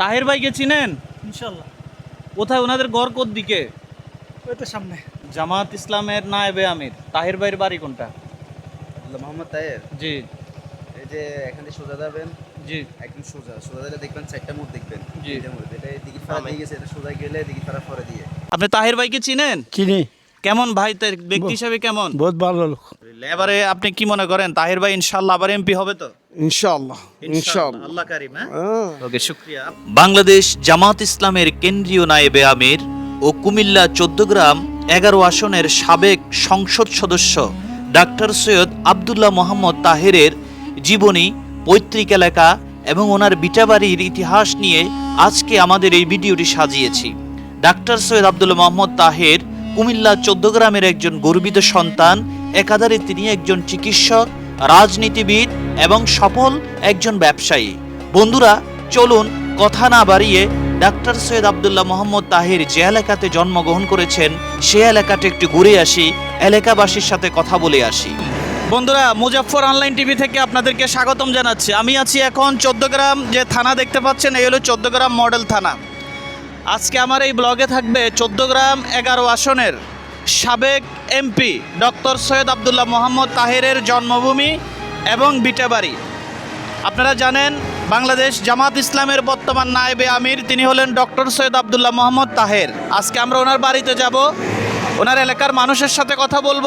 তাহের ভাইকে চিনেন? ইনশাল্লাহ কোথায়? ওনাদের গড় কোর দিকে ওই তো সামনে। জামাত ইসলামের নায়েবে আমির। তাহের ভাইয়ের বাড়ি কোনটা? মোহাম্মদ তায়ের জি। এই যে এখান থেকে সোজা যাবেন জি। একদম সোজা। সোজা দিলে দেখবেন চারটা মোড় দেখবেন। জি। এটা দিকে ফাড়া দিয়ে গেছে এটা সোজা গেলে দিকে ফাড়া পরে দিয়ে। আপনি তাহের ভাইকে চিনেন? চিনি। কেমন ভাই? তার ব্যক্তি হিসাবে কেমন? বহুত ভালো লোক। এবারে আপনি কি মনে করেন? তাহের ভাই ইনশাল্লাহ আবার এমপি হবে তো? ইনশাআল্লাহ ইনশাআল্লাহ। আল্লাহ কারিম হ্যাঁ? হ্যাঁ। ওকে শুক্রিয়া। বাংলাদেশ জামাত ইসলামের কেন্দ্রীয় নায়েবে আমির ও কুমিল্লা চোদ্দগ্রাম এগারো আসনের সাবেক সংসদ সদস্য ডাক্তার সৈয়দ আবদুল্লাহ মোহাম্মদ তাহেরের জীবনী পৈতৃক এলাকা এবং ওনার বিটাবাড়ির ইতিহাস নিয়ে আজকে আমাদের এই ভিডিওটি সাজিয়েছি। ডাক্তার সৈয়দ আবদুল্লাহ মোহাম্মদ তাহের কুমিল্লা চোদ্দগ্রামের একজন গর্বিত সন্তান একাধারে তিনি একজন চিকিৎসক রাজনীতিবিদ এবং সফল একজন ব্যবসায়ী। বন্ধুরা, চলুন কথা না বাড়িয়ে ডাক্তার সৈয়দ আবদুল্লাহ মোহাম্মদ তাহির যে এলাকাতে জন্মগ্রহণ করেছেন, সে এলাকাটা একটু ঘুরে আসি, এলাকাবাসীর সাথে কথা বলে আসি। বন্ধুরা, মুজাফফর অনলাইন টিভি থেকে আপনাদেরকে স্বাগতম জানাচ্ছি। আমি আছি এখন চোদ্দগ্রাম যে থানা দেখতে পাচ্ছেন, এই হলো চোদ্দগ্রাম মডেল থানা। আজকে আমার এই ব্লগে থাকবে চোদ্দগ্রাম এগারো আসনের। সাবেক এমপি ডক্টর সৈয়দ আবদুল্লাহ মোহাম্মদ তাহেরের জন্মভূমি এবং বিটাবাড়ি। আপনারা জানেন, বাংলাদেশ জামাত ইসলামের বর্তমান নায়েবে আমির, তিনি হলেন ডক্টর সৈয়দ আবদুল্লাহ মোহাম্মদ তাহের। আজকে আমরা ওনার বাড়িতে যাব। ওনার এলাকার মানুষের সাথে কথা বলব।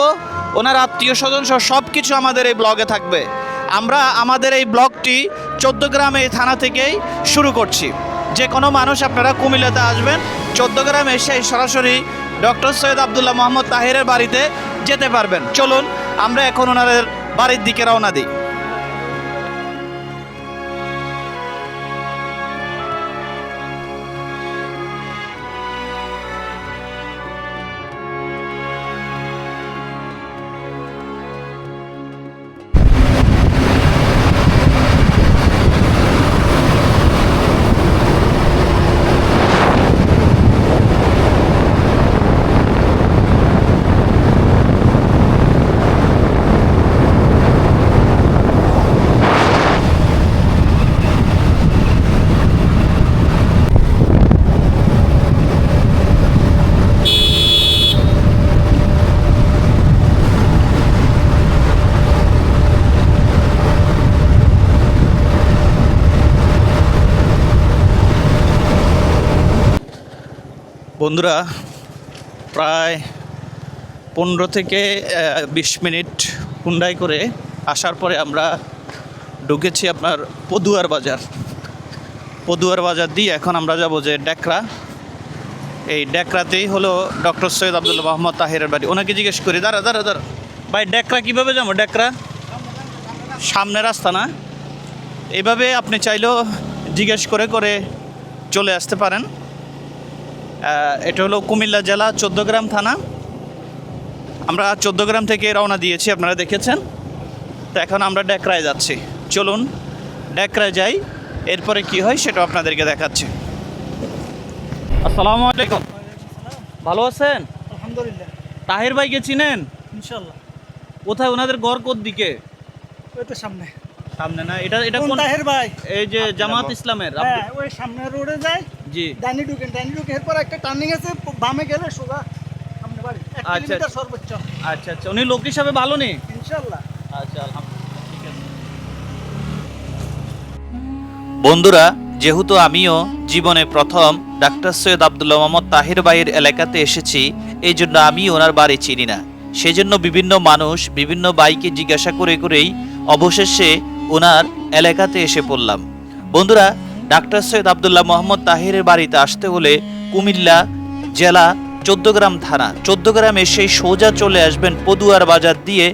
ওনার আত্মীয় স্বজন সহ সব কিছু আমাদের এই ব্লগে থাকবে। আমরা আমাদের এই ব্লগটি চোদ্দগ্রাম এই থানা থেকেই শুরু করছি। যে কোনো মানুষ আপনারা কুমিল্লাতে আসবেন চোদ্দগ্রাম এসে সরাসরি ডক্টর সৈয়দ আবদুল্লাহ মোহাম্মদ তাহেরের বাড়িতে যেতে পারবেন। চলুন, আমরা এখন ওনাদের বাড়ির দিকে রওনা দিই। বন্ধুরা, প্রায় পনেরো থেকে বিশ মিনিট হুন্ডাই করে আসার পরে আমরা ঢুকেছি আপনার পদুয়ার বাজার। পদুয়ার বাজার দিয়ে এখন আমরা যাব যে ডেকরা। এই ডেকরাতেই হলো ডক্টর সৈয়দ আবদুল্লাহ মোহাম্মদ তাহেরের বাড়ি। ওনাকে জিজ্ঞেস করি, দাঁড়া দাঁড়া দাঁড়া। ভাই, ডেকরা কীভাবে যাব? ডেকরা? সামনে রাস্তা না? এভাবে আপনি চাইলেও জিজ্ঞেস করে করে চলে আসতে পারেন। এটা হলো কুমিল্লা জেলা চোদ্দগ্রাম থানা। আমরা চোদ্দগ্রাম থেকে রওনা দিয়েছি আপনারা দেখেছেন। তো এখন আমরা ডেকরায় যাচ্ছি। চলুন ডেকরায় যাই। এরপরে কি হয় সেটা আপনাদেরকে দেখাচ্ছি। আসসালামু আলাইকুম। ভালো আছেন? আলহামদুলিল্লাহ। তাহির ভাইকে চিনেন? ইনশাল্লাহ কোথায়? ওনাদের গড় কোর দিকে ওই তো সামনে। সামনে না এটা এটা কোন তাহের ভাই? এই যে জামাত ইসলামের হ্যাঁ ওই সামনে রোডে যায় জি। ডাইনি ঢুকেন ডাইনি ঢুকে এরপর একটা টার্নিং আছে বামে গেলে সোজা সামনে বাড়ি। আচ্ছা। সর্বোচ্চ। আচ্ছা আচ্ছা। উনি লোক হিসাবে ভালো নেই ইনশাল্লাহ। আচ্ছা আলহামদুলিল্লাহ। ঠিক আছে। বন্ধুরা যেহেতু আমিও জীবনে প্রথম ডাক্তার সৈয়দ আবদুল্লাহ মোহাম্মদ তাহির ভাইয়ের এলাকাতে এসেছি এই জন্য আমি ওনার বাড়ি চিনি না। সেজন্য বিভিন্ন মানুষ বিভিন্ন বাইকে জিজ্ঞাসা করে করেই অবশেষে ওনার এলাকাতে এসে পড়লাম। বন্ধুরা ডাক্তার সৈয়দ আবদুল্লাহ মোহাম্মদ তাহিরের বাড়িতে আসতে হলে কুমিল্লা জেলা চোদ্দগ্রাম থানা চোদ্দগ্রাম এসে সোজা চলে আসবেন পদুয়ার বাজার দিয়ে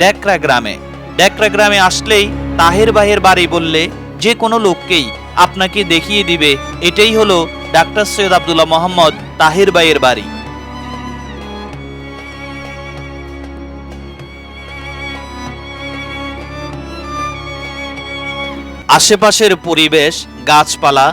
ডেকরা গ্রামে। ডেকরা গ্রামে আসলেই তাহের ভাইয়ের বাড়ি বললে যে কোনো লোককেই আপনাকে দেখিয়ে দিবে, এটাই হলো ডাক্তার সৈয়দ আবদুল্লাহ মোহাম্মদ তাহের ভাইয়ের বাড়ি। আশেপাশের পরিবেশ, গাছপালা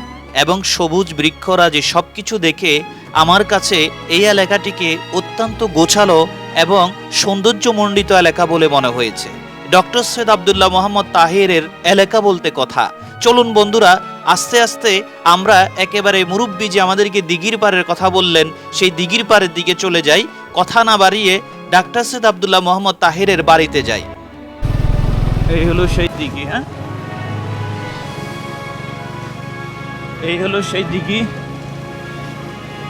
এবং সবুজ বৃক্ষরাজি সব কিছু দেখে আমার কাছে এই এলাকাটিকে অত্যন্ত গোছালো এবং সৌন্দর্যমণ্ডিত এলাকা বলে মনে হয়েছে। ডক্টর সৈয়দ আবদুল্লাহ মোহাম্মদ তাহেরের এলাকা বলতে কথা। চলুন বন্ধুরা, আস্তে আস্তে আমরা একেবারে মুরব্বী যে আমাদেরকে দিঘির পাড়ের কথা বললেন, সেই দিঘির পাড়ের দিকে চলে যাই। কথা না বাড়িয়ে ডাক্তার সৈয়দ আবদুল্লাহ মোহাম্মদ তাহিরের বাড়িতে যাই। এই হলো সেই দিঘি হ্যাঁ? এই হলো সেই দিঘি।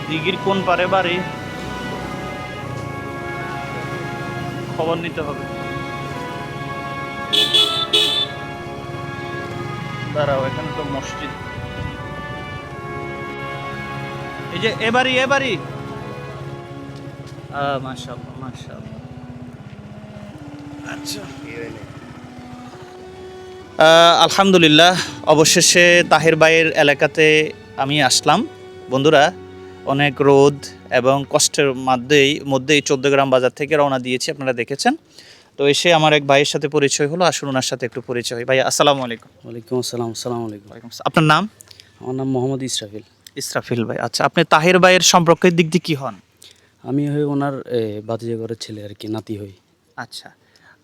দিঘির কোন পারে বাড়ি? খবর নিতে হবে। দাঁড়াও এখানে তো মসজিদ। এই যে এ বাড়ি এ বাড়ি। মাশাআল্লাহ মাশাআল্লাহ। আচ্ছা। আলহামদুলিল্লাহ অবশেষে তাহের ভাইয়ের এলাকাতে আমি আসলাম। বন্ধুরা অনেক রোদ এবং কষ্টের মধ্যেই মধ্যেই চোদ্দ গ্রাম বাজার থেকে রওনা দিয়েছি আপনারা দেখেছেন। তো এসে আমার এক ভাইয়ের সাথে পরিচয় হলো আসুন ওনার সাথে একটু পরিচয় হয়। ভাই আসসালামু আলাইকুম। ওয়ালাইকুম আসসালাম আসসালামু আলাইকুম। আপনার নাম? আমার নাম মোহাম্মদ ইসরাফিল। ইসরাফিল ভাই আচ্ছা আপনি তাহের ভাইয়ের সম্পর্কের দিক দিয়ে কী হন? আমি হই ওনার বাতিজা ঘরের ছেলে আর কি নাতি হই। আচ্ছা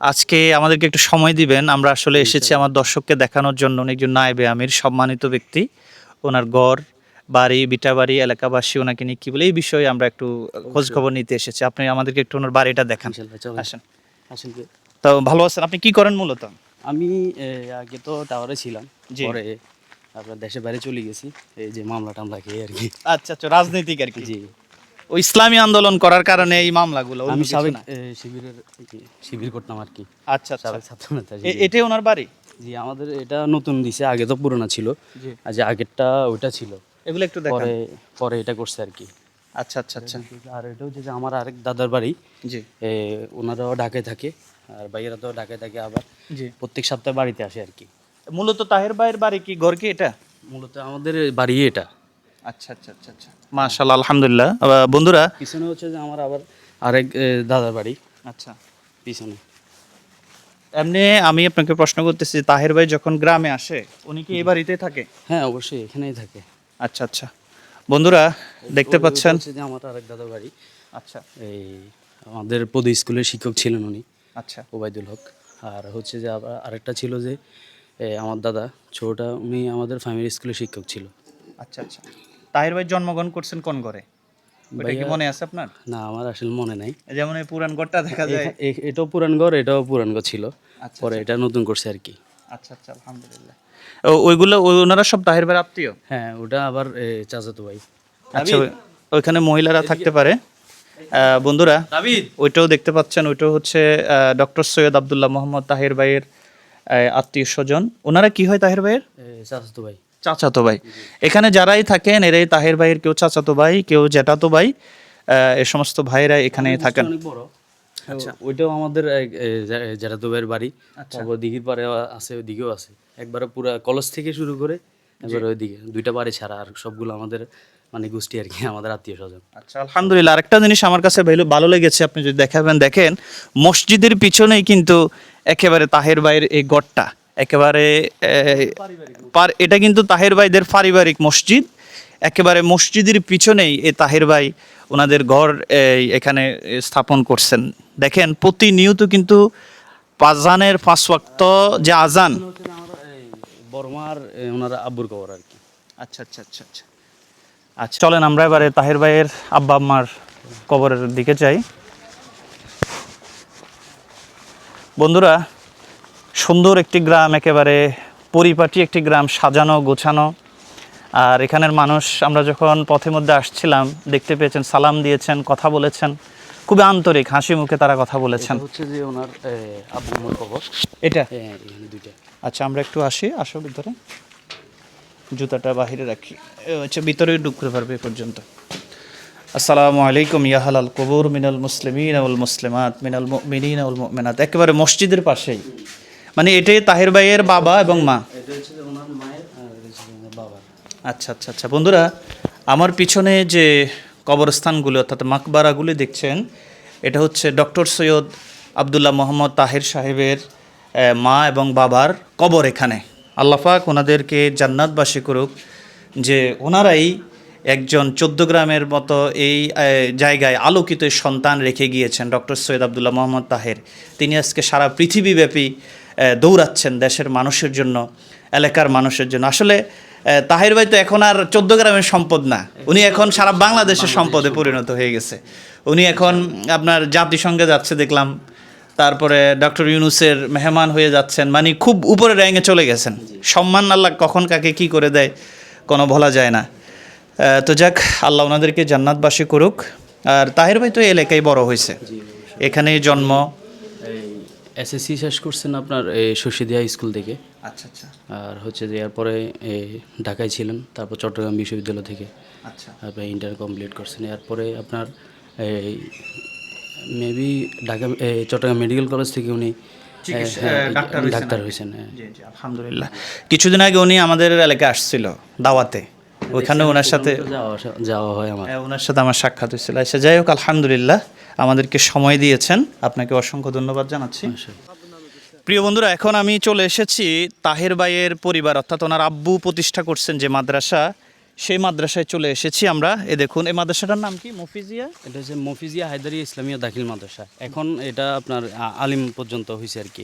আজকে আমাদেরকে একটু সময় দিবেন। আমরা আসলে এসেছি আমার দর্শককে দেখানোর জন্য একজন নায়েবে আমির সম্মানিত ব্যক্তি। ওনার গড় বাড়ি বিটা বাড়ি এলাকাবাসী ওনাকে নিয়ে কি বলে এই বিষয়ে আমরা একটু খোঁজ খবর নিতে এসেছি। আপনি আমাদেরকে একটু ওনার বাড়িটা দেখান। আসেন। আসেন তো ভালো আছেন? আপনি কি করেন মূলত? আমি আগে তো টাওয়ারে ছিলাম। পরে আপনার দেশে বাইরে চলে গেছি। এই যে মামলা টামলা খেয়ে আর কি। আচ্ছা আচ্ছা রাজনৈতিক আর কি। জি। ও ইসলামী আন্দোলন করার কারণে এই মামলাগুলো আমি সাবেক শিবিরের শিবির করতাম আর কি। আচ্ছা আচ্ছা। এটাই ওনার বাড়ি? জি আমাদের এটা নতুন দিছে আগে তো পুরোনো ছিল। আর যে আগেরটা ওইটা ছিল। এগুলো একটু দেখান। পরে পরে এটা করছে আর কি। আচ্ছা আচ্ছা আচ্ছা। আর এটা হচ্ছে যে আমার আরেক দাদার বাড়ি। জি। ওনারাও ঢাকায় থাকে আর ভাইয়েরা তো ঢাকায় থাকে আবার। জি। প্রত্যেক সপ্তাহে বাড়িতে আসে আর কি। মূলত তাহের ভাইয়ের বাড়ি কি ঘর কি এটা? মূলত আমাদের বাড়ি এটা। আচ্ছা আচ্ছা আচ্ছা আচ্ছা। মাশাআল্লাহ আলহামদুলিল্লাহ। বন্ধুরা পিছনে হচ্ছে যে আমার আবার আরেক দাদার বাড়ি। আচ্ছা। পিছনে। এমনি আমি আপনাকে প্রশ্ন করতেছি তাহের ভাই যখন গ্রামে আসে উনি কি এই বাড়িতে থাকে? হ্যাঁ অবশ্যই এখানেই থাকে। আচ্ছা আচ্ছা। বন্ধুরা দেখতে পাচ্ছেন? যে আমার আরেক দাদার বাড়ি। আচ্ছা। এই আমাদের পদী স্কুলের শিক্ষক ছিলেন উনি আচ্ছা। ওবায়দুল হক। আর হচ্ছে যে আবার আরেকটা ছিল যে আমার দাদা ছোটটা উনি আমাদের ফ্যামিলি স্কুলের শিক্ষক ছিল। আচ্ছা আচ্ছা। তাহের ভাই জন্মগ্রহণ করছেন কোন ঘরে? ওটা কি মনে আছে আপনার? না আমার আসলে মনে নাই। যেমন এই পুরান ঘরটা দেখা যায়। এটাও পুরান ঘর এটাও পুরান ঘর ছিল। আচ্ছা, পরে এটা নতুন করছে আর কি। আচ্ছা আচ্ছা আলহামদুলিল্লাহ। ওইগুলো ওনারা সব তাহের ভাইয়ের আত্মীয়? হ্যাঁ ওটা আবার চাচাতো ভাই। আচ্ছা ওইখানে মহিলারা থাকতে পারে। আহ, বন্ধুরা ওইটাও দেখতে পাচ্ছেন ওইটাও হচ্ছে ডক্টর সৈয়দ আবদুল্লাহ মোহাম্মদ তাহের ভাইয়ের আত্মীয় স্বজন। ওনারা কি হয় তাহের ভাইয়ের? চাচাতো ভাই। চাচাতো ভাই। এখানে যারাই থাকেন এরাই তাহের ভাইয়ের কেউ চাচাতো ভাই কেউ জ্যাঠাতো ভাই আহ, এ সমস্ত ভাইয়েরা এখানে থাকেন। বড়। আচ্ছা। ওইটাও আমাদের এক, এ, জা- জেঠাতো ভাইয়ের বাড়ি। তারপর দিঘির পারে আছে ওইদিকেও আছে। একবারে পুরা কলেজ থেকে শুরু করে একবার ওইদিকে। দুইটা বাড়ি ছাড়া আর সবগুলো আমাদের মানে গোষ্ঠী আর কি আমাদের আত্মীয় স্বজন আচ্ছা আলহামদুলিল্লাহ। আরেকটা জিনিস আমার কাছে ভালো ভালো লেগেছে আপনি যদি দেখাবেন দেখেন মসজিদের পিছনেই কিন্তু একেবারে তাহের ভাইয়ের এই গড়টা। একেবারে পার- এটা কিন্তু তাহের ভাইদের পারিবারিক মসজিদ। একেবারে মসজিদের পিছনেই এই তাহের ভাই ওনাদের ঘর এখানে স্থাপন করছেন। দেখেন প্রতিনিয়ত কিন্তু পাজানের পাঁচ ওয়াক্ত যে আজান বর্মার এ, ওনার আব্বুর কবর আর কি। আচ্ছা আচ্ছা আচ্ছা আচ্ছা। আচ্ছা চলেন আমরা এবারে তাহের ভাইয়ের আব্বা আম্মার কবরের দিকে যাই। বন্ধুরা সুন্দর একটি গ্রাম একেবারে পরিপাটি একটি গ্রাম সাজানো গোছানো। আর এখানের মানুষ আমরা যখন পথে মধ্যে আসছিলাম দেখতে পেয়েছেন সালাম দিয়েছেন কথা বলেছেন। খুবই আন্তরিক হাসি মুখে তারা কথা বলেছেন। এটা হচ্ছে যে ওনার আব্বু আম্মুর কবর। এটা? দুইটা। আচ্ছা আমরা একটু আসি আসো ভিতরে। জুতাটা বাহিরে রাখি। এ হচ্ছে ভিতরে ঢুকতে পারবে এ পর্যন্ত। আসসালামু আলাইকুম ইয়াহালাল কবুর মিনাল মুসলিমিন আউল মুসলিমাত মিনাল মুমিনিন আউল মুমিনাত। একেবারে মসজিদের পাশেই। মানে এটাই তাহের ভাইয়ের বাবা এবং মা? আচ্ছা আচ্ছা আচ্ছা। বন্ধুরা আমার পিছনে যে কবরস্থানগুলো অর্থাৎ মাকবারাগুলি দেখছেন এটা হচ্ছে ডক্টর সৈয়দ আবদুল্লাহ মোহাম্মদ তাহের সাহেবের মা এবং বাবার কবর এখানে। আল্লাফাক ওনাদেরকে জান্নাতবাসী করুক যে ওনারাই একজন চোদ্দ গ্রামের মতো এই জায়গায় আলোকিত সন্তান রেখে গিয়েছেন ডক্টর সৈয়দ আবদুল্লাহ মোহাম্মদ তাহের। তিনি আজকে সারা পৃথিবীব্যাপী দৌড়াচ্ছেন দেশের মানুষের জন্য এলাকার মানুষের জন্য। আসলে তাহের ভাই তো এখন আর চোদ্দ গ্রামের সম্পদ না। উনি এখন সারা বাংলাদেশের সম্পদে পরিণত হয়ে গেছে। উনি এখন আপনার জাতিসংঘে যাচ্ছে দেখলাম। তারপরে ডক্টর ইউনুসের মেহমান হয়ে যাচ্ছেন। মানে খুব উপরে র্যাঙ্কে চলে গেছেন। সম্মান আল্লাহ কখন কাকে কি করে দেয় কোনো বলা যায় না। তো যাক আল্লাহ ওনাদেরকে জান্নাতবাসী করুক। আর তাহের ভাই তো এই এলাকায় বড় হয়েছে। এখানেই জন্ম। এসএসসি শেষ করছেন আপনার এই শশীদিয়া স্কুল থেকে। আচ্ছা আচ্ছা। আর হচ্ছে যে এরপরে ঢাকায় ছিলেন তারপর চট্টগ্রাম বিশ্ববিদ্যালয় থেকে। আচ্ছা। তারপরে ইন্টার কমপ্লিট করছেন। এরপরে আপনার এই maybe Dhaka Chattogram medical college থেকে উনি হ্যাঁ, ডাক্তার হয়েছেন হ্যাঁ। আলহামদুলিল্লাহ। কিছুদিন আগে উনি আমাদের এলাকায় আসছিল দাওয়াতে। ওইখানে ওনার সাথে যাওয়া হয় আমার। হ্যাঁ, ওনার সাথে আমার সাক্ষাৎ হয়েছিল। আচ্ছা যাই হোক আলহামদুলিল্লাহ। আমাদেরকে সময় দিয়েছেন। আপনাকে অসংখ্য ধন্যবাদ জানাচ্ছি। প্রিয় বন্ধুরা এখন আমি চলে এসেছি তাহের ভাইয়ের পরিবার অর্থাৎ ওনার আব্বু প্রতিষ্ঠা করছেন যে মাদ্রাসা সেই মাদ্রাসায় চলে এসেছি আমরা। এ দেখুন এই মাদ্রাসাটার নাম কি? মফিজিয়া? এটা হচ্ছে মফিজিয়া হায়দারি ইসলামিয়া দাখিল মাদ্রাসা। এখন এটা আপনার আলিম পর্যন্ত হয়েছে আর কি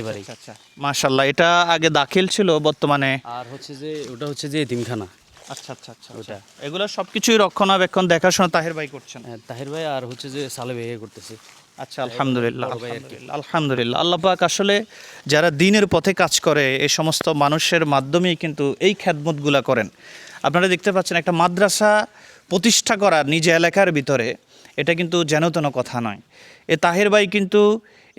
এবারে আচ্ছা মাশাল্লাহ এটা আগে দাখিল ছিল বর্তমানে? আর হচ্ছে যে ওটা হচ্ছে যে এতিমখানা। আচ্ছা আচ্ছা আচ্ছা ওটা। এগুলো সব কিছুই রক্ষণাবেক্ষণ দেখাশোনা তাহের ভাই করছেন? হ্যাঁ, তাহির ভাই আর হচ্ছে যে সালে ভাই করতেছে। আচ্ছা আলহামদুলিল্লাহ আলহামদুলিল্লাহ আল্লাহ পাক আসলে যারা দিনের পথে কাজ করে এই সমস্ত মানুষের মাধ্যমেই কিন্তু এই খ্যাদমতগুলা করেন। আপনারা দেখতে পাচ্ছেন একটা মাদ্রাসা প্রতিষ্ঠা করার নিজ এলাকার ভিতরে এটা কিন্তু যেন তেন কথা নয়। এ তাহের ভাই কিন্তু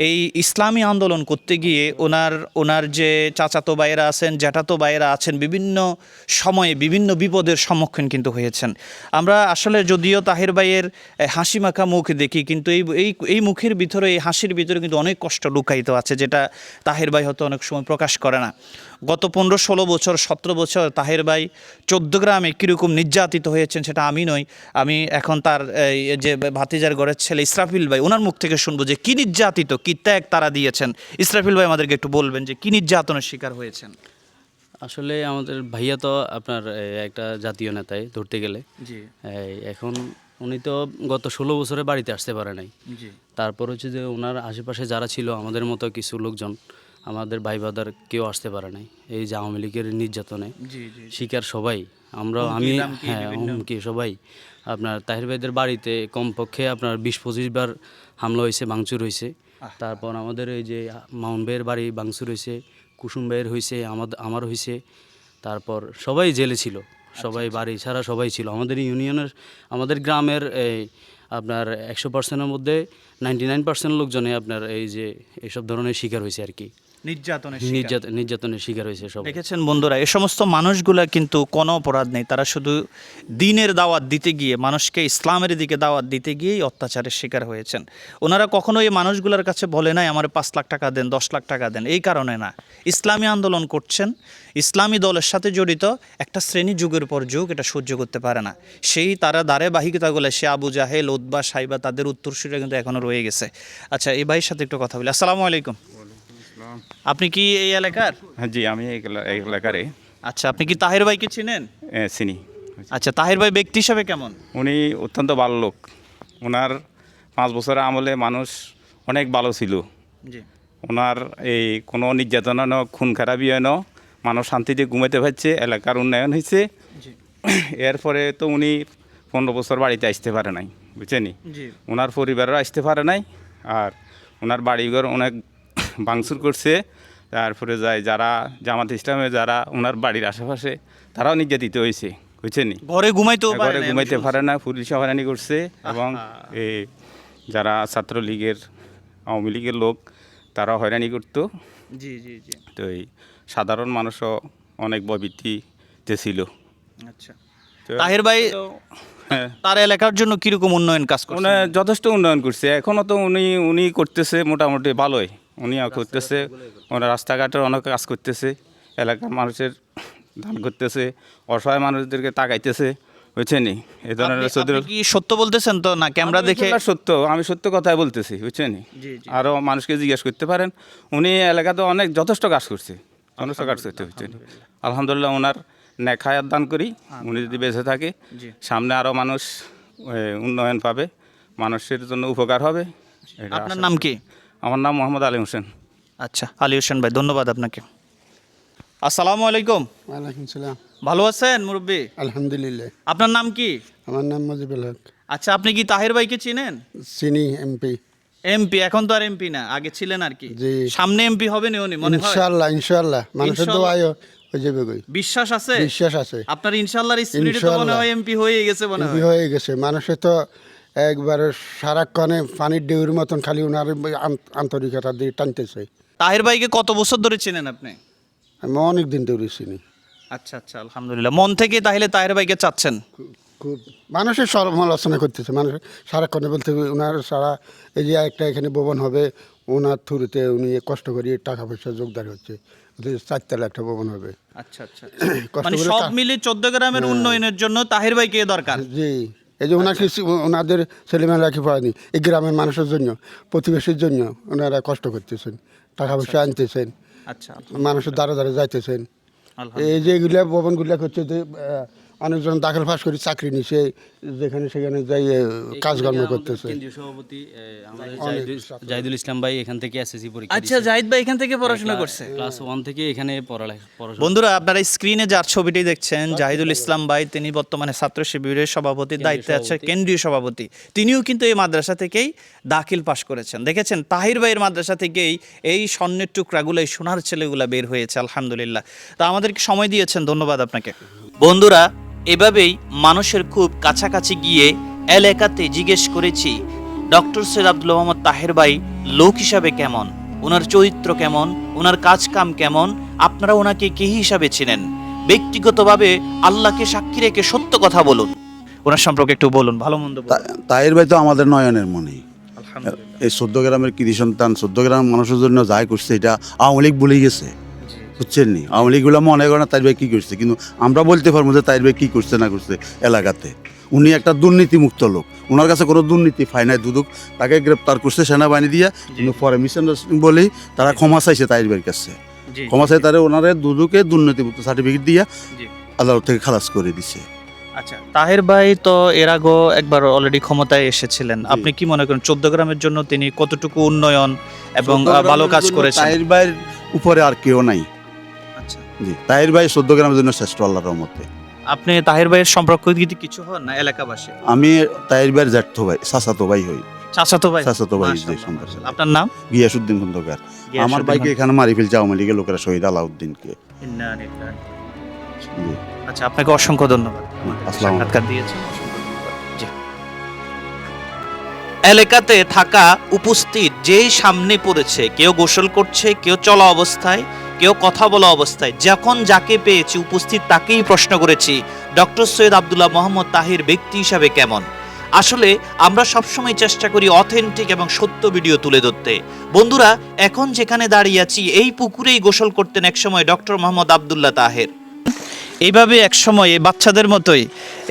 এই ইসলামী আন্দোলন করতে গিয়ে ওনার ওনার যে চাচাতো ভাইয়েরা আছেন, জ্যাঠাতো ভাইয়েরা আছেন, বিভিন্ন সময়ে বিভিন্ন বিপদের সম্মুখীন কিন্তু হয়েছেন। আমরা আসলে যদিও তাহের ভাইয়ের হাসি মাখা মুখ দেখি, কিন্তু এই এই এই মুখের ভিতরে, এই হাসির ভিতরে কিন্তু অনেক কষ্ট লুকায়িত আছে, যেটা তাহের ভাই হয়তো অনেক সময় প্রকাশ করে না। গত পনেরো ষোলো বছর সতেরো বছর তাহের ভাই চোদ্দ গ্রামে কীরকম নির্যাতিত হয়েছেন সেটা আমি নই। আমি এখন তার এই, যে ভাতিজার ঘরের ছেলে ইসরাফিল ভাই ওনার মুখ থেকে শুনব যে কী নির্যাতিত কী ত্যাগ তারা দিয়েছেন। ইসরাফিল ভাই আমাদেরকে একটু বলবেন যে কী নির্যাতনের শিকার হয়েছেন। আসলে আমাদের ভাইয়া তো আপনার একটা জাতীয় নেতাই ধরতে গেলে। জি। এখন উনি তো গত ষোলো বছরে বাড়িতে আসতে পারে নাই। তারপর হচ্ছে যে ওনার আশেপাশে যারা ছিল আমাদের মতো কিছু লোকজন আমাদের ভাই বাদার কেউ আসতে পারে নাই। এই যে আওয়ামী লীগের নির্যাতনে। শিকার সবাই। আমরা আমি হ্যাঁ হুমকি সবাই। আপনার তাহির ভাইদের বাড়িতে কমপক্ষে আপনার বিশ পঁচিশ বার হামলা হয়েছে ভাঙচুর হয়েছে। তারপর আমাদের এই যে মাউন্ট ভাইয়ের বাড়ি ভাঙচুর হয়েছে কুসুম ভাইয়ের হয়েছে আমাদের আমার হয়েছে। তারপর সবাই জেলে ছিল। সবাই বাড়ি ছাড়া সবাই ছিল। আমাদের ইউনিয়নের আমাদের গ্রামের এই আপনার একশো পার্সেন্টের মধ্যে নাইনটি নাইন পার্সেন্ট লোকজনে আপনার এই যে এইসব ধরনের শিকার হয়েছে আর কি। নির্যাতনের নির্যাতন নির্যাতনের শিকার হয়েছে সব দেখেছেন বন্ধুরা এ সমস্ত মানুষগুলা কিন্তু কোনো অপরাধ নেই। তারা শুধু দিনের দাওয়াত দিতে গিয়ে মানুষকে ইসলামের দিকে দাওয়াত দিতে গিয়েই অত্যাচারের শিকার হয়েছেন। ওনারা কখনো এই মানুষগুলোর কাছে বলে নাই আমার পাঁচ লাখ টাকা দেন দশ লাখ টাকা দেন। এই কারণে না। ইসলামী আন্দোলন করছেন ইসলামী দলের সাথে জড়িত একটা শ্রেণি যুগের পর যুগ এটা সহ্য করতে পারে না। সেই তারা দাঁড়ে বাহিকতাগুলো সে আবু জাহেল উদ্বা সাইবা তাদের উত্তর উত্তরসূরিরা কিন্তু এখনও রয়ে গেছে। আচ্ছা এই ভাইয়ের সাথে একটু কথা বলি। আসসালামু আলাইকুম। আপনি কি এই এলাকার? হ্যাঁ জি আমি এই এলা- এই এলাকারে আচ্ছা আপনি কি তাহের ভাইকে চিনেন? চিনি। আচ্ছা তাহের ভাই ব্যক্তি হিসাবে কেমন? উনি অত্যন্ত ভালো লোক। ওনার পাঁচ বছরের আমলে মানুষ অনেক ভালো ছিল। জি। ওনার এই কোনো নির্যাতন ন খুন খারাপি হয় ন মানুষ শান্তিতে ঘুমাইতে পারছে এলাকার উন্নয়ন হয়েছে এরপরে তো উনি পনেরো বছর বাড়িতে আসতে পারে নাই বুঝছেনি ওনার পরিবারও আসতে পারে নাই আর ওনার বাড়িঘর অনেক ভাঙচুর করছে। তারপরে যায় যারা জামাত ইসলামে যারা ওনার বাড়ির আশেপাশে তারাও নির্যাতিত হয়েছে বুঝছেনি ঘরে ঘুমাইতেও পারে ঘরে ঘুমাইতে পারে না পুলিশ হয়রানি করছে এবং এই যারা ছাত্রলীগের আওয়ামী লীগের লোক তারাও হয়রানি করতো। জি জি জি। তো এই সাধারণ মানুষও অনেক ববিত্রিতে ছিল। আচ্ছা। তাহের ভাই হ্যাঁ। তার এলাকার জন্য কীরকম উন্নয়ন কাজ করছে? যথেষ্ট উন্নয়ন করছে। এখনও তো উনি উনি করতেছে মোটামুটি ভালোই। উনি করতেছে ওনার রাস্তাঘাটের অনেক কাজ করতেছে এলাকার মানুষের ধান করতেছে অসহায় মানুষদেরকে তাকাইতেছে বুঝছেন এই ধরনের চৌধুরী কি সত্য বলতেছেন তো না ক্যামেরা দেখে সত্য আমি সত্য কথাই বলতেছি বুঝছেন। আরও মানুষকে জিজ্ঞেস করতে পারেন উনি এলাকাতে অনেক যথেষ্ট কাজ করছে যথেষ্ট কাজ করতে বুঝছেন আলহামদুলিল্লাহ। ওনার নেখায়াত দান করি উনি যদি বেঁচে থাকে সামনে আরও মানুষ উন্নয়ন পাবে মানুষের জন্য উপকার হবে আপনার নাম কি? আমার নাম মোহাম্মদ আলী হোসেন। আচ্ছা আলী হোসেন ভাই ধন্যবাদ আপনাকে। আসসালামু আলাইকুম। ওয়ালাইকুম সালাম। ভালো আছেন মুরব্বী? আলহামদুলিল্লাহ। আপনার নাম কি? আমার নাম মজিবুল হক। আচ্ছা আপনি কি তাহের ভাইকে চিনেন? চিনি এমপি। এমপি এখন তো আর এমপি না আগে ছিলেন আর কি। জি। সামনে এমপি হবে নি উনি মনে হয়। ইনশাল্লাহ ইনশাল্লাহ মানুষের। দোয়ায় হয়ে যাবে গই বিশ্বাস আছে? বিশ্বাস আছে। আপনার ইনশাল্লাহর স্পিরিটে তো মনে ইনশাল্লাহ। হয় এমপি হয়ে গেছে মনে হয়। হয়ে গেছে। মানুষের তো একবারে সারাক্ষণে পানির ঢেউর মতন খালি ওনার আন্তরিকতা দিয়ে টানতেছে। তাহের ভাইকে কত বছর ধরে চিনেন আপনি? আমি অনেক দিন ধরে চিনি। আচ্ছা আচ্ছা আলহামদুলিল্লাহ। মন থেকে তাহলে তাহের ভাইকে চাচ্ছেন? খুব মানুষের সমালোচনা করতেছে মানুষ সারাক্ষণে বলতে ওনার সারা এই যে একটা এখানে ভবন হবে ওনার থ্রুতে উনি কষ্ট করে টাকা পয়সা যোগদান হচ্ছে চারতলা একটা ভবন হবে। আচ্ছা আচ্ছা কষ্ট মানে সব মিলে চোদ্দ গ্রামের উন্নয়নের জন্য তাহের ভাইকে দরকার? জি। এই যে ওনাকে ওনাদের ছেলেমেয়েরা কি পড়েনি এই গ্রামের মানুষের জন্য প্রতিবেশীর জন্য ওনারা কষ্ট করতেছেন টাকা পয়সা আনতেছেন আচ্ছা মানুষের দ্বারা দ্বারা যাইতেছেন। এই যে এগুলা ভবনগুলা করছে যে অনেকজন দাখিল পাস করে চাকরি নিছে যেখানে সেখানে যাই কাজকর্ম করতেছে। সভাপতি জাহিদুল- জাহিদুল ইসলাম ভাই এখান থেকে এসএসসি পরীক্ষা আচ্ছা জাহিদ ভাই এখান থেকে পড়াশোনা করছে। ক্লাস ওয়ান থেকে এখানে পড়ালেখা পড়াশোনা বন্ধুরা আপনারা স্ক্রিনে যার ছবিটি দেখছেন জাহিদুল ইসলাম ভাই তিনি বর্তমানে ছাত্র শিবিরের সভাপতির দায়িত্বে আছে কেন্দ্রীয় সভাপতি। তিনিও কিন্তু এই মাদ্রাসা থেকেই দাখিল পাশ করেছেন। দেখেছেন তাহির ভাইয়ের মাদ্রাসা থেকেই এই স্বর্ণের টুকরাগুলো এই সোনার ছেলেগুলা বের হয়েছে আলহামদুলিল্লাহ। তা আমাদেরকে সময় দিয়েছেন ধন্যবাদ আপনাকে। বন্ধুরা এভাবেই মানুষের খুব কাছাকাছি গিয়ে এলাকাতে জিজ্ঞেস করেছি ডক্টর সৈয়দ আব্দুল মোহাম্মদ তাহের ভাই লোক হিসাবে কেমন? ওনার চরিত্র কেমন? ওনার কাজ কাম কেমন? আপনারা ওনাকে কে হিসাবে চিনেন? ব্যক্তিগতভাবে আল্লাহকে সাক্ষী রেখে সত্য কথা বলুন। ওনার সম্পর্কে একটু বলুন ভালো মন্দ তাহের ভাই তো আমাদের নয়নের মনে এই চোদ্দ গ্রামের কৃতি সন্তান চোদ্দ গ্রাম মানুষের জন্য যাই করছে এটা আওয়ামী লীগ বলে গেছে। বুঝছেন নি? আওয়ামী লীগগুলো মনে করে না তাইর ভাই কী করছে? কিন্তু আমরা বলতে পারব যে তাইর ভাই কী করছে না করছে এলাকাতে। উনি একটা দুর্নীতিমুক্ত লোক। ওনার কাছে কোনো দুর্নীতি ফাই নাই দুদুক। তাকে গ্রেপ্তার করছে সেনাবাহিনী দিয়ে। কিন্তু পরে মিসআন্ডারস্ট্যান্ডিং বলেই তারা ক্ষমা চাইছে তাইর ভাইয়ের কাছে। ক্ষমা চাই তারা ওনারে দুদুকে দুর্নীতিমুক্ত সার্টিফিকেট দিয়া। আদালত থেকে খালাস করে দিছে। আচ্ছা তাহের ভাই তো এর আগেও একবার অলরেডি ক্ষমতায় এসেছিলেন। আপনি কি মনে করেন চোদ্দ গ্রামের জন্য তিনি কতটুকু উন্নয়ন এবং ভালো কাজ করেছেন? তাহির ভাইয়ের উপরে আর কেউ নাই। জি। তাহির ভাই চোদ্দ গ্রামের জন্য শ্রেষ্ঠ আল্লাহর রহমতে। আপনি তাহের ভাইয়ের সম্পর্ক যদি কিছু হন না এলাকাবাসী? আমি তাহির ভাইয়ের ভাই চাচাতো ভাই হই। চাচাতো ভাই? চাচাতো ভাই যে মাশাআল্লাহ, সম্পর্ক আপনার নাম? গিয়াসুদ্দিন খন্দকার। আমার ভাইকে এখানে মারি ফেলছে আওয়ামী লীগের লোকেরা শহীদ আলাউদ্দিনকে। আচ্ছা আপনাকে অসংখ্য ধন্যবাদ। সাক্ষাৎকার দিয়েছেন। এলাকাতে থাকা উপস্থিত যেই সামনে পড়েছে কেউ গোসল করছে কেউ চলা অবস্থায় কেউ কথা বলা অবস্থায় যখন যাকে পেয়েছি উপস্থিত তাকেই প্রশ্ন করেছি, ডক্টর সৈয়দ আবদুল্লাহ মোহাম্মদ তাহির ব্যক্তি হিসাবে কেমন? আসলে আমরা সবসময় চেষ্টা করি অথেন্টিক এবং সত্য ভিডিও তুলে ধরতে। বন্ধুরা, এখন যেখানে দাঁড়িয়ে আছি, এই পুকুরেই গোসল করতেন একসময় ডক্টর মোহাম্মদ আবদুল্লাহ তাহের। এইভাবে একসময় বাচ্চাদের মতোই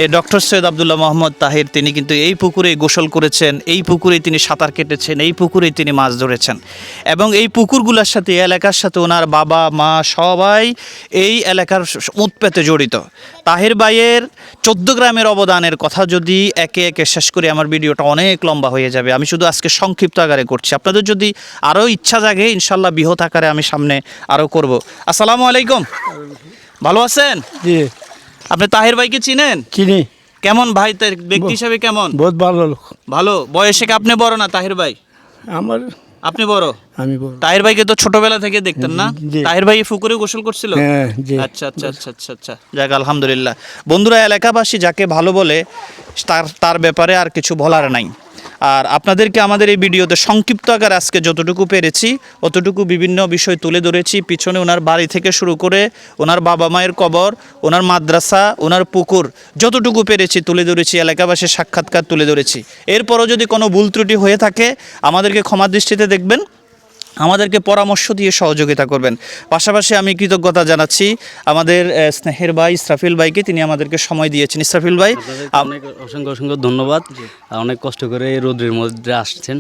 ডক্টর সৈয়দ আবদুল্লাহ মোহাম্মদ তাহির, তিনি কিন্তু এই পুকুরে গোসল করেছেন, এই পুকুরেই তিনি সাঁতার কেটেছেন, এই পুকুরেই তিনি মাছ ধরেছেন। এবং এই পুকুরগুলোর সাথে এলাকার সাথে ওনার বাবা, মা সবাই এই এলাকার উৎপেতে জড়িত। তাহির বাইয়ের চোদ্দ গ্রামের অবদানের কথা যদি একে একে শেষ করি, আমার ভিডিওটা অনেক লম্বা হয়ে যাবে। আমি শুধু আজকে সংক্ষিপ্ত আকারে করছি। আপনাদের যদি আরও ইচ্ছা জাগে, ইনশাল্লাহ বৃহৎ আকারে আমি সামনে আরও করব। আসসালামু আলাইকুম। ভালো আছেন? জি। আপনি তাহের ভাইকে চিনেন? চিনি। কেমন ভাই? তার ব্যক্তি হিসাবে কেমন? বহুত ভালো লোক। ভালো? বয়সে কি আপনি বড় না তাহির ভাই? আমার আপনি বড়? আমি তাহের ভাইকে তো ছোটবেলা থেকে দেখতেন না। তাহের ভাই ফুকুরে গোসল করছিল? হ্যাঁ আচ্ছা আচ্ছা আচ্ছা আচ্ছা আচ্ছা। যাক আলহামদুলিল্লাহ। বন্ধুরা এলাকাবাসী যাকে ভালো বলে তার তার ব্যাপারে আর কিছু বলার নাই। আর আপনাদেরকে আমাদের এই ভিডিওতে সংক্ষিপ্ত আকারে আজকে যতটুকু পেরেছি অতটুকু বিভিন্ন বিষয় তুলে ধরেছি। পিছনে ওনার বাড়ি থেকে শুরু করে ওনার বাবা মায়ের কবর ওনার মাদ্রাসা ওনার পুকুর যতটুকু পেরেছি তুলে ধরেছি এলাকাবাসীর সাক্ষাৎকার তুলে ধরেছি। এরপরও যদি কোনো ভুল ত্রুটি হয়ে থাকে আমাদেরকে ক্ষমা দৃষ্টিতে দেখবেন। আমাদেরকে পরামর্শ দিয়ে সহযোগিতা করবেন। পাশাপাশি আমি কৃতজ্ঞতা জানাচ্ছি আমাদের স্নেহের ভাই ইসরাফিল ভাইকে তিনি আমাদেরকে সময় দিয়েছেন। ইসরাফিল ভাই অনেক অসংখ্য অসংখ্য ধন্যবাদ। অনেক কষ্ট করে এই রোদ্রের মধ্যে আসছেন।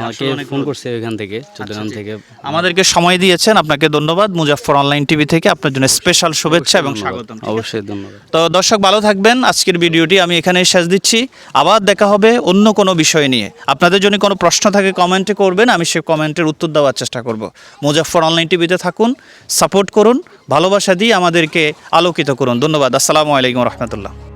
আমাকে ফোন করছে ওইখান থেকে চট্টগ্রাম থেকে। আমাদেরকে সময় দিয়েছেন আপনাকে ধন্যবাদ। মুজাফফর অনলাইন টিভি থেকে আপনার জন্য স্পেশাল শুভেচ্ছা এবং স্বাগত অবশ্যই ধন্যবাদ। তো দর্শক ভালো থাকবেন। আজকের ভিডিওটি আমি এখানে শেষ দিচ্ছি। আবার দেখা হবে অন্য কোনো বিষয় নিয়ে। আপনাদের জন্য কোনো প্রশ্ন থাকে কমেন্টে করবেন আমি সে কমেন্টের উত্তর দেওয়ার চেষ্টা করব। মুজাফর অনলাইন টিভিতে থাকুন সাপোর্ট করুন, ভালোবাসা দিয়ে আমাদেরকে আলোকিত করুন। ধন্যবাদ। আসসালামু আলাইকুম রহমতুল্লাহ।